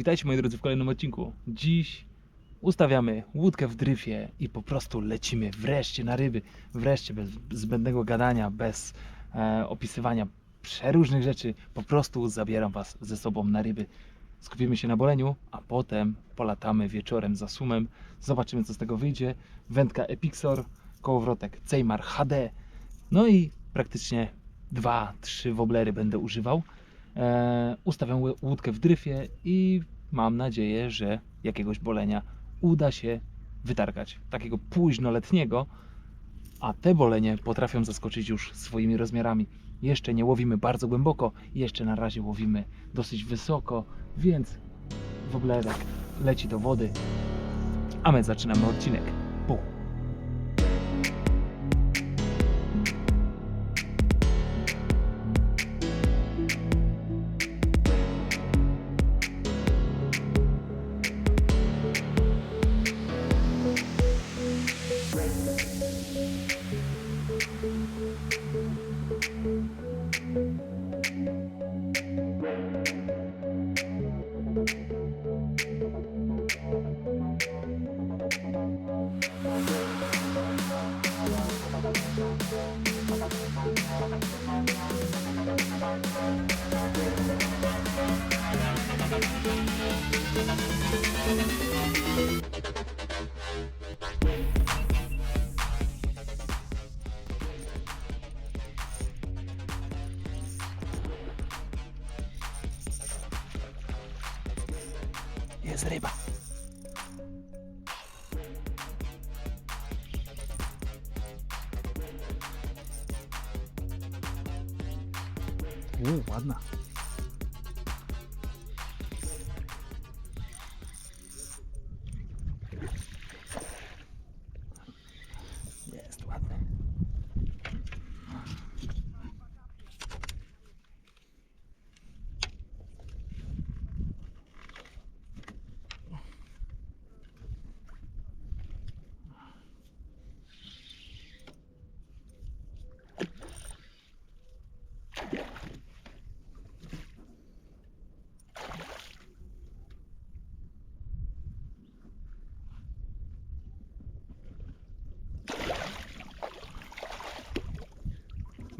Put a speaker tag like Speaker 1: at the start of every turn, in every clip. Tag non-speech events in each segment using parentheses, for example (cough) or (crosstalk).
Speaker 1: Witajcie moi drodzy w kolejnym odcinku. Dziś ustawiamy łódkę w dryfie i po prostu lecimy wreszcie na ryby. Wreszcie bez zbędnego gadania, bez e, opisywania przeróżnych rzeczy. Po prostu zabieram Was ze sobą na ryby. Skupimy się na boleniu, a potem polatamy wieczorem za sumem. Zobaczymy co z tego wyjdzie. Wędka Epixor, kołowrotek Ceymar HD. No i praktycznie dwa, trzy woblery będę używał. E, ustawiam łódkę w dryfie i mam nadzieję, że jakiegoś bolenia uda się wytargać. Takiego późnoletniego, a te bolenie potrafią zaskoczyć już swoimi rozmiarami. Jeszcze nie łowimy bardzo głęboko, jeszcze na razie łowimy dosyć wysoko, więc woblerek leci do wody, a my zaczynamy odcinek. О, ладно.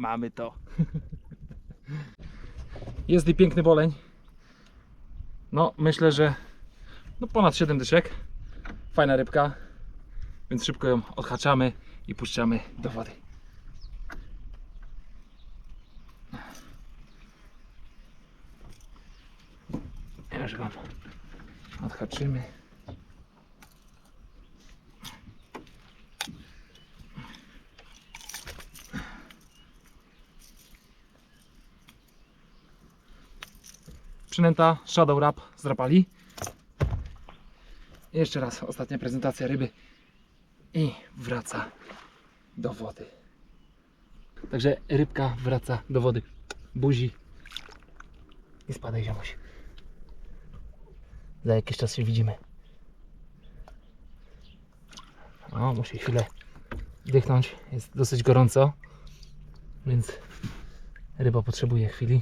Speaker 1: Mamy to. (laughs) Jest i piękny boleń. No, myślę, że no ponad 7 dyszek. Fajna rybka. Więc szybko ją odhaczamy i puszczamy do wody. Już go odhaczymy. Przynęta Shadow Wrap z Rapali. Jeszcze raz ostatnia prezentacja ryby i wraca do wody. Także rybka wraca do wody. Buzi i spadaj ziomuś. Za jakiś czas się widzimy. O, musi chwilę dychnąć. Jest dosyć gorąco, więc ryba potrzebuje chwili,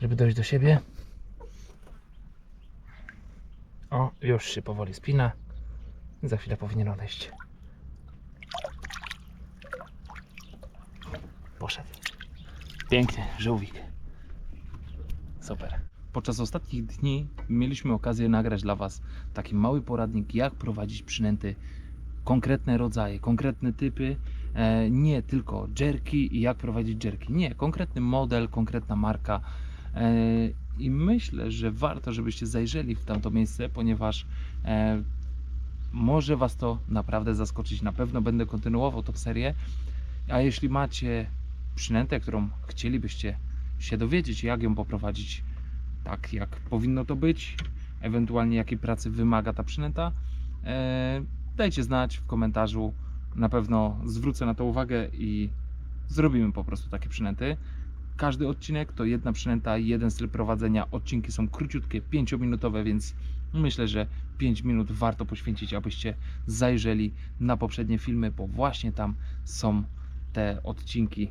Speaker 1: żeby dojść do siebie. O, już się powoli spina. Za chwilę powinien odejść. Poszedł. Pięknie, żółwik. Super. Podczas ostatnich dni mieliśmy okazję nagrać dla Was taki mały poradnik, jak prowadzić przynęty, konkretne rodzaje, konkretne typy, e, nie tylko jerki i jak prowadzić jerki. Nie, konkretny model, konkretna marka. I myślę, że warto, żebyście zajrzeli w tamto miejsce, ponieważ e, może Was to naprawdę zaskoczyć. Na pewno będę kontynuował tą serię. A jeśli macie przynętę, którą chcielibyście się dowiedzieć, jak ją poprowadzić tak, jak powinno to być, ewentualnie jakiej pracy wymaga ta przynęta, e, dajcie znać w komentarzu. Na pewno zwrócę na to uwagę i zrobimy po prostu takie przynęty. Każdy odcinek to jedna przynęta, jeden styl prowadzenia. Odcinki są króciutkie, 5-minutowe, więc myślę, że 5 minut warto poświęcić, abyście zajrzeli na poprzednie filmy, bo właśnie tam są te odcinki.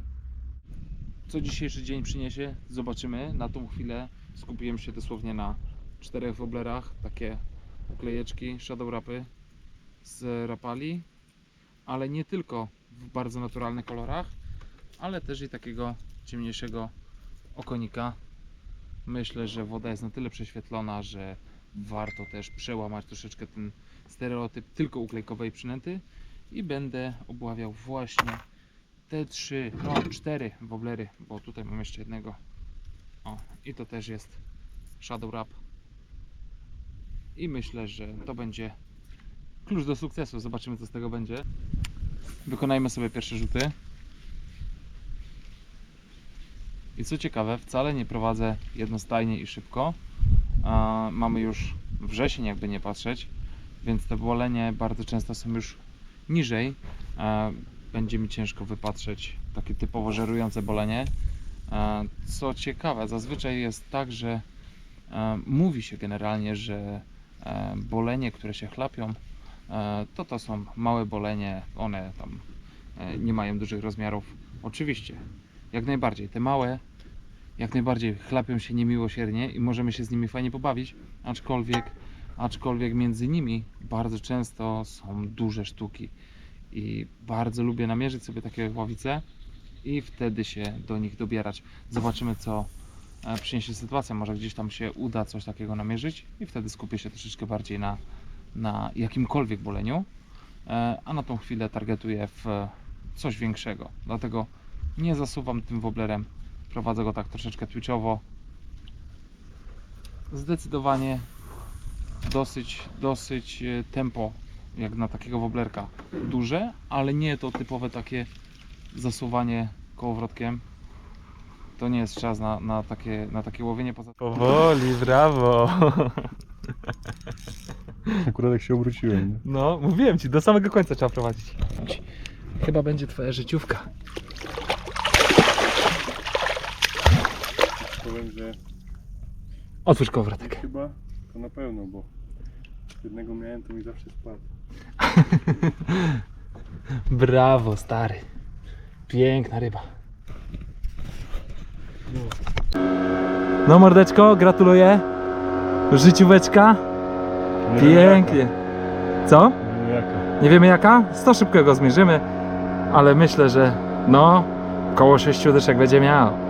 Speaker 1: Co dzisiejszy dzień przyniesie, zobaczymy. Na tą chwilę skupiłem się dosłownie na czterech woblerach takie klejeczki, shadow rapy z rapali, ale nie tylko w bardzo naturalnych kolorach, ale też i takiego ciemniejszego okonika. Myślę, że woda jest na tyle prześwietlona, że warto też przełamać troszeczkę ten stereotyp tylko uklejkowej przynęty i będę obławiał właśnie te trzy, no cztery woblery, bo tutaj mam jeszcze jednego. O, i to też jest Shadow Wrap. I myślę, że to będzie klucz do sukcesu. Zobaczymy co z tego będzie. Wykonajmy sobie pierwsze rzuty. I co ciekawe, wcale nie prowadzę jednostajnie i szybko. Mamy już wrzesień, jakby nie patrzeć, więc te wolenie bardzo często są już niżej. Będzie mi ciężko wypatrzeć takie typowo żerujące bolenie. Co ciekawe, zazwyczaj jest tak, że mówi się generalnie, że bolenie, które się chlapią, to to są małe bolenie, one tam e, nie mają dużych rozmiarów. Oczywiście, jak najbardziej, te małe jak najbardziej chlapią się niemiłosiernie i możemy się z nimi fajnie pobawić, aczkolwiek, aczkolwiek między nimi bardzo często są duże sztuki. I bardzo lubię namierzyć sobie takie ławice i wtedy się do nich dobierać. Zobaczymy co e, przyniesie sytuacja, może gdzieś tam się uda coś takiego namierzyć i wtedy skupię się troszeczkę bardziej na, na jakimkolwiek boleniu, e, a na tą chwilę targetuję w coś większego, dlatego nie zasuwam tym woblerem Prowadzę go tak troszeczkę twitchowo. Zdecydowanie dosyć, dosyć e, tempo jak na takiego woblerka duże, ale nie to typowe takie zasuwanie kołowrotkiem. To nie jest czas na, na, takie, na takie łowienie poza
Speaker 2: Powoli, brawo.
Speaker 3: Akurat jak się obróciłem. Nie?
Speaker 2: No, mówiłem ci, do samego końca trzeba prowadzić.
Speaker 1: Chyba będzie twoja życiówka.
Speaker 3: Powiem, że
Speaker 1: Otwórz kołowrotek.
Speaker 3: chyba to na pewno, bo jednego miałem, to mi zawsze spadł. (laughs)
Speaker 1: Brawo, stary. Piękna ryba.
Speaker 2: No mordeczko, gratuluję. Życióweczka. Pięknie. Co?
Speaker 3: Jaka.
Speaker 2: Nie wiemy jaka? 100 szybkiego zmierzymy, ale myślę, że no, koło 6 deszek będzie miał.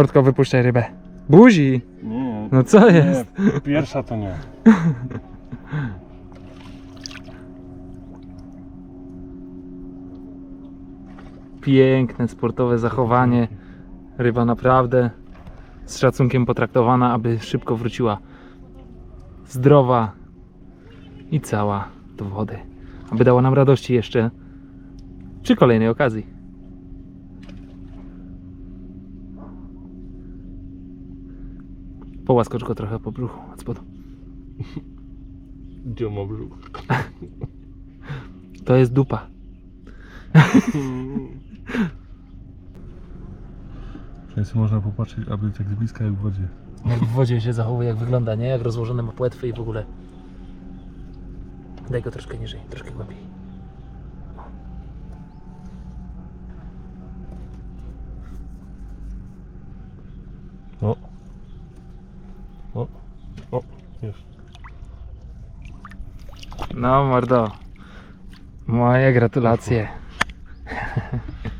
Speaker 2: Mordko, wypuszczaj rybę. Buzi!
Speaker 3: Nie,
Speaker 2: No co jest?
Speaker 3: nie, pierwsza to nie.
Speaker 2: Piękne sportowe zachowanie. Ryba naprawdę z szacunkiem potraktowana, aby szybko wróciła zdrowa i cała do wody. Aby dała nam radości jeszcze przy kolejnej okazji. Połaskocz go trochę po brzuchu od spodu.
Speaker 3: Gdzie ma brzuch?
Speaker 2: To jest dupa. (laughs)
Speaker 3: Więc można popatrzeć, aby tak z bliska jak w wodzie.
Speaker 2: Jak w wodzie się zachowuje, jak wygląda, nie? Jak rozłożone ma płetwy i w ogóle. Daj go troszkę niżej, troszkę głębiej.
Speaker 3: O. O.
Speaker 2: No, mordo. Moje gratulacje. (laughs)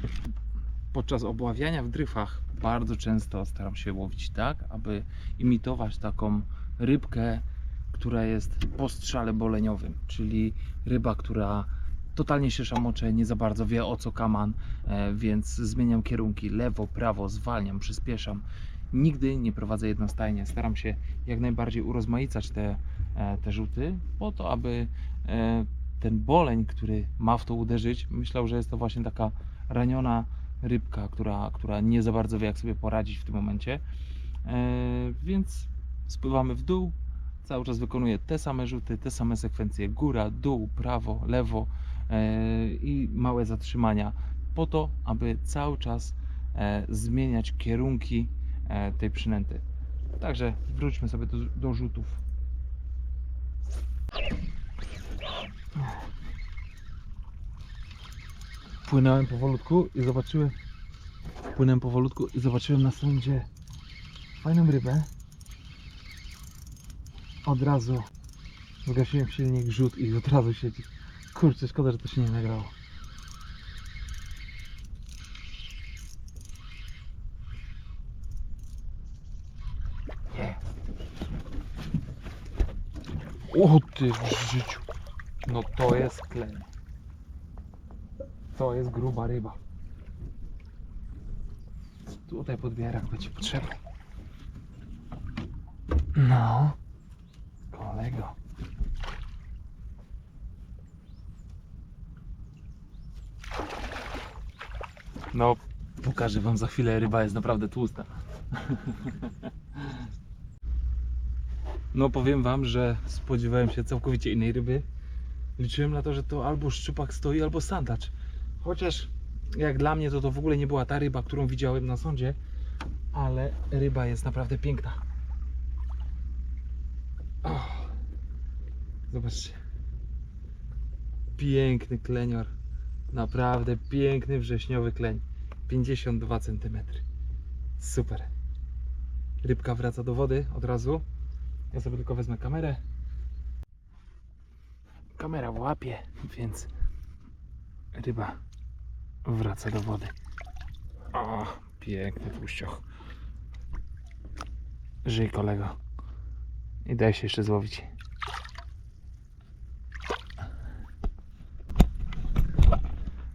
Speaker 1: podczas obławiania w dryfach bardzo często staram się łowić tak, aby imitować taką rybkę, która jest po strzale boleniowym, czyli ryba, która totalnie się szamocze, nie za bardzo wie o co kaman, e, więc zmieniam kierunki lewo, prawo, zwalniam, przyspieszam. Nigdy nie prowadzę jednostajnie, staram się jak najbardziej urozmaicać te, e, te rzuty, po to, aby e, ten boleń, który ma w to uderzyć, myślał, że jest to właśnie taka raniona rybka, która, która nie za bardzo wie, jak sobie poradzić w tym momencie. E, więc spływamy w dół, cały czas wykonuję te same rzuty, te same sekwencje: góra, dół, prawo, lewo i małe zatrzymania, po to, aby cały czas zmieniać kierunki tej przynęty. Także wróćmy sobie do, do rzutów. Płynąłem powolutku i zobaczyłem. Płynąłem powolutku i zobaczyłem na sądzie fajną rybę. Od razu zgasiłem silnik, rzut i od razu siedzi. Kurczę, szkoda, że to się nie nagrało. O ty w życiu. No to jest kleń. To jest gruba ryba. Tutaj podbierak będzie potrzebny. No. Kolego. No, pokażę wam za chwilę, ryba jest naprawdę tłusta. (laughs) No powiem wam, że spodziewałem się całkowicie innej ryby. Liczyłem na to, że to albo szczupak stoi, albo sandacz. Chociaż jak dla mnie to to w ogóle nie była ta ryba, którą widziałem na sądzie, ale ryba jest naprawdę piękna. O, zobaczcie. Piękny klenior. Naprawdę piękny wrześniowy kleń. 52 cm. Super. Rybka wraca do wody od razu. Ja sobie tylko wezmę kamerę. Kamera w łapie, więc ryba wraca do wody. O, piękny tłuścioch. Żyj kolego. I daj się jeszcze złowić.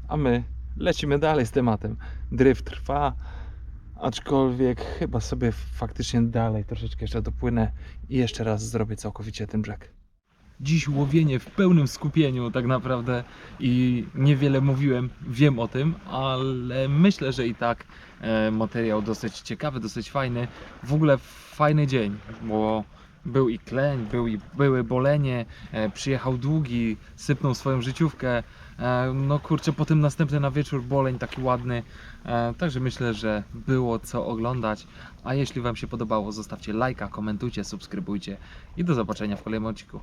Speaker 1: A my lecimy dalej z tematem. Dryft trwa, aczkolwiek chyba sobie faktycznie dalej troszeczkę jeszcze dopłynę i jeszcze raz zrobię całkowicie ten brzeg. Dziś łowienie w pełnym skupieniu tak naprawdę i niewiele mówiłem, wiem o tym, ale myślę, że i tak e, materiał dosyć ciekawy, dosyć fajny. W ogóle fajny dzień, bo był i kleń, był i, były bolenie, e, przyjechał długi, sypnął swoją życiówkę. E, no kurczę, potem następny na wieczór boleń taki ładny. E, także myślę, że było co oglądać. A jeśli Wam się podobało, zostawcie lajka, komentujcie, subskrybujcie i do zobaczenia w kolejnym odcinku.